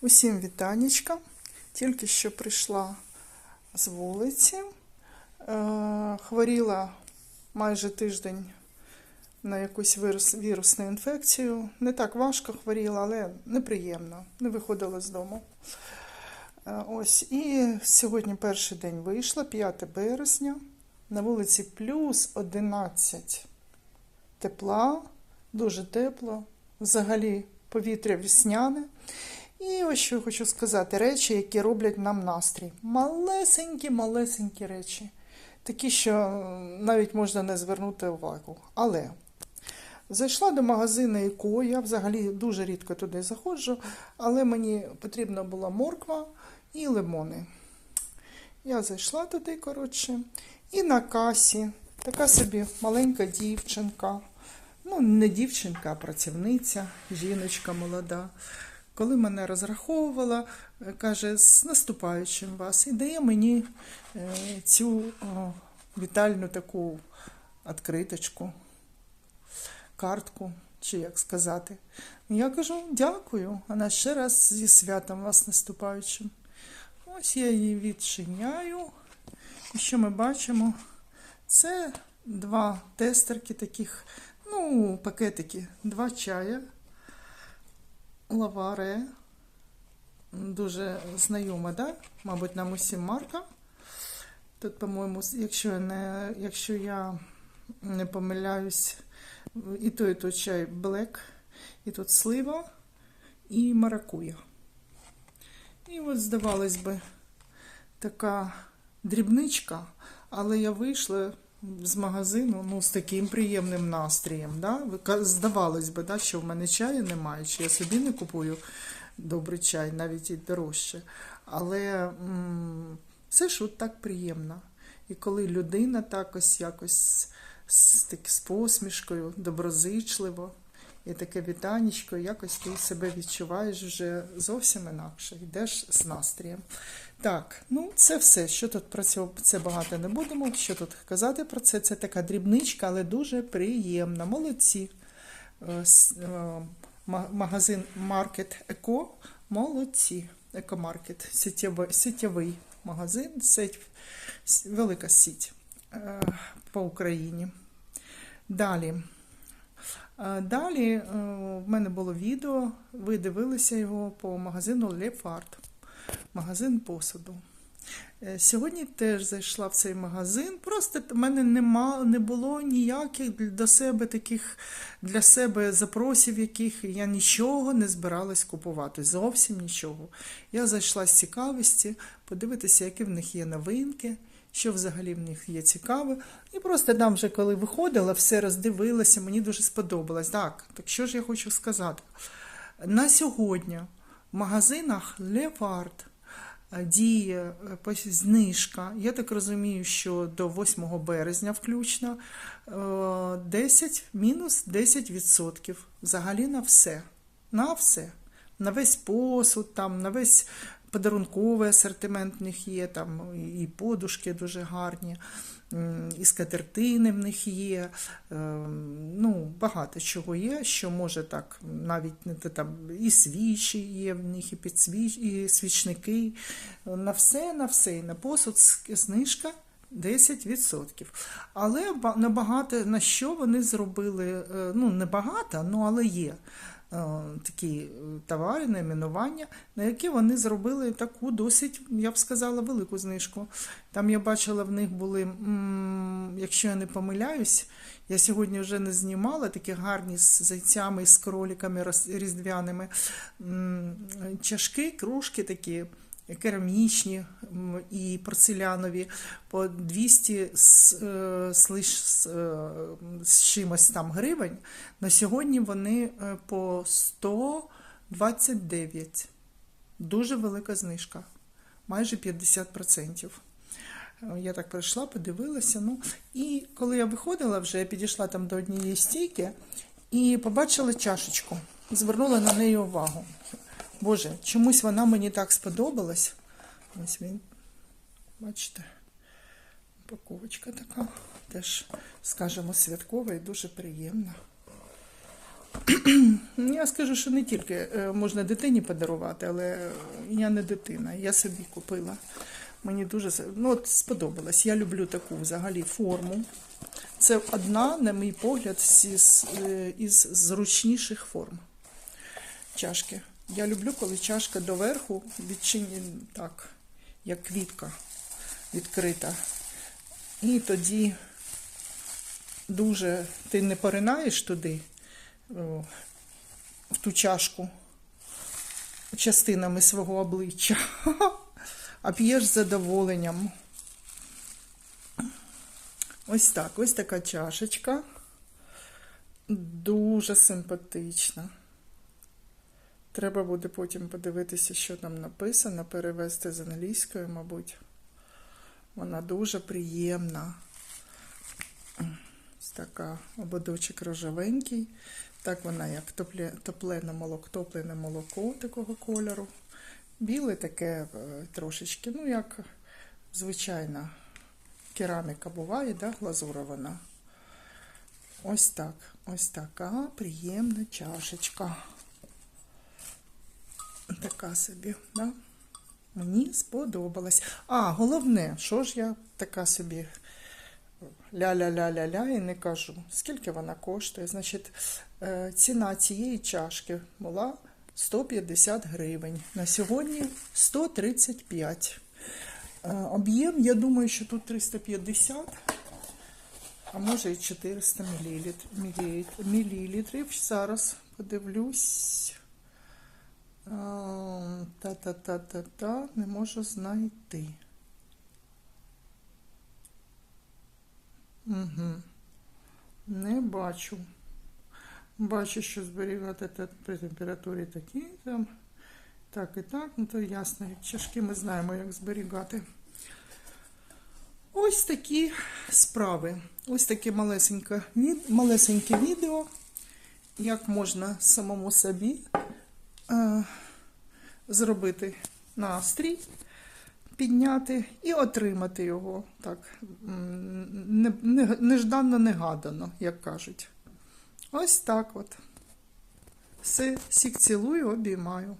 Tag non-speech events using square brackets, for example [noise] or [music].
Усім вітанечка. Тільки що прийшла з вулиці. Е, Хворіла майже тиждень на якусь вірус, вірусну інфекцію. Не так важко хворіла, але неприємно. Не виходила з дому. Е, Ось. І сьогодні перший день вийшла, 5 березня. На вулиці плюс 11 тепла, дуже тепло. Взагалі повітря вісняне. І ось що хочу сказати: речі, які роблять нам настрій. Малесенькі, малесенькі речі. Такі, що навіть можна не звернути увагу. Але зайшла до магазину Іко, я взагалі дуже рідко туди заходжу, але мені потрібна була морква і лимони. Я зайшла туди, коротше, і на касі така собі маленька дівчинка. Ну, не дівчинка, а працівниця, жіночка молода. Коли мене розраховувала, е, каже, з наступаючим вас, і дає мені е, цю вітальну таку відкриточку, картку, чи як сказати. Я кажу, дякую. Вона ще раз зі святом вас наступаючим. Ось я її відчиняю. І що ми бачимо? Це два тестерки таких, ну, пакетики, два чая. Лаваре. Дуже знайома, да? Мабуть, нам усім марка. Тут, по-моєму, якщо я не, якщо я не помиляюсь, і той, і той чай Black, і тут слива, і маракуя. І от, здавалось би, така дрібничка, але я вийшла з магазину ну, з таким приємним настроєм. Да? Здавалось би, да, що в мене чаю немає, чи я собі не купую добрий чай, навіть і дорожче. Але м, це ж от так приємно. І коли людина так ось якось з, так, з посмішкою, доброзичливо, і таке вітанечко, якось ти себе відчуваєш вже зовсім інакше, йдеш з настроєм. Так, ну це все. Що тут про це, це багато не будемо. Що тут казати про це? Це така дрібничка, але дуже приємна. Молодці. Е, е, ма- Магазин Маркет Еко. Молодці. Екомаркет. Сітєвий магазин, сеть, велика сіть е, по Україні. Далі. Е, Далі е, в мене було відео, ви дивилися його по магазину Лефарт, магазин посуду. Е, Сьогодні теж зайшла в цей магазин. Просто в мене нема, не було ніяких до себе таких для себе запросів, яких я нічого не збиралась купувати. Зовсім нічого. Я зайшла з цікавості, подивитися, які в них є новинки, що взагалі в них є цікаве. І просто там вже коли виходила, все роздивилася, мені дуже сподобалось. Так, так що ж я хочу сказати? На сьогодні в магазинах Левард діє е, знижка. Я так розумію, що до 8 березня включно е, 10, мінус 10% взагалі на все. На все. На весь посуд, там, на весь подарунковий асортимент в них є, там і подушки дуже гарні, і скатертини в них є. е, Ну, багато чого є, що може так, навіть там і свічі є в них, і підсвіч, і свічники. На все, на все, і на посуд знижка 10%. Але набагато на що вони зробили, е, ну не багато, ну але є такі е, товари, найменування, на які вони зробили таку досить, я б сказала, велику знижку. Там я бачила, в них були, якщо я не помиляюсь, я сьогодні вже не знімала такі гарні з зайцями з кроликами різдвяними чашки, кружки такі. Керамічні і порцелянові по 200 з, е, з, з, е, з чимось там гривень. На сьогодні вони е, по 129. Дуже велика знижка, майже 50%. Е, Я так прийшла, подивилася. Ну, і коли я виходила вже, я підійшла там до однієї стійки і побачила чашечку. Звернула на неї увагу. Боже, чомусь вона мені так сподобалась. Ось він, бачите, упаковочка така. Теж, скажімо, святкова і дуже приємна. Я скажу, що не тільки е, можна дитині подарувати, але я не дитина, я собі купила. Мені дуже ну, от сподобалось. Я люблю таку взагалі форму. Це одна, на мій погляд, із, е, із зручніших форм чашки. Я люблю, коли чашка доверху відчинена так, як квітка відкрита. І тоді дуже ти не поринаєш туди, в ту чашку частинами свого обличчя, [laughs] а п'єш з задоволенням. Ось так, ось така чашечка. Дуже симпатична. Треба буде потім подивитися, що там написано, перевести з англійської, мабуть. Вона дуже приємна. Ось така ободочок рожевенький. Так вона як топлене молоко, топлене молоко такого кольору. Біле таке е, трошечки, ну як звичайна кераміка буває, да, глазурована. Ось так. Ось така приємна чашечка. Така собі, да? Мені сподобалась. А, головне, що ж я така собі ля-ля-ля-ля-ля і не кажу. Скільки вона коштує? Значить, е, ціна цієї чашки була 150 гривень. На сьогодні 135. Е, Об'єм, я думаю, що тут 350, а може і 400 мілілітрів. мілілітрів. Зараз подивлюсь. Та-та-та-та-та, не можу знайти. Угу. Не бачу. Бачу, що зберігати при температурі такі там. Так і так, ну то ясно, як чашки ми знаємо, як зберігати. Ось такі справи. Ось таке малесеньке, малесеньке відео, як можна самому собі е, зробити настрій, підняти і отримати його так не, не, нежданно негадано, як кажуть. Ось так от. Все, всіх цілую, обіймаю.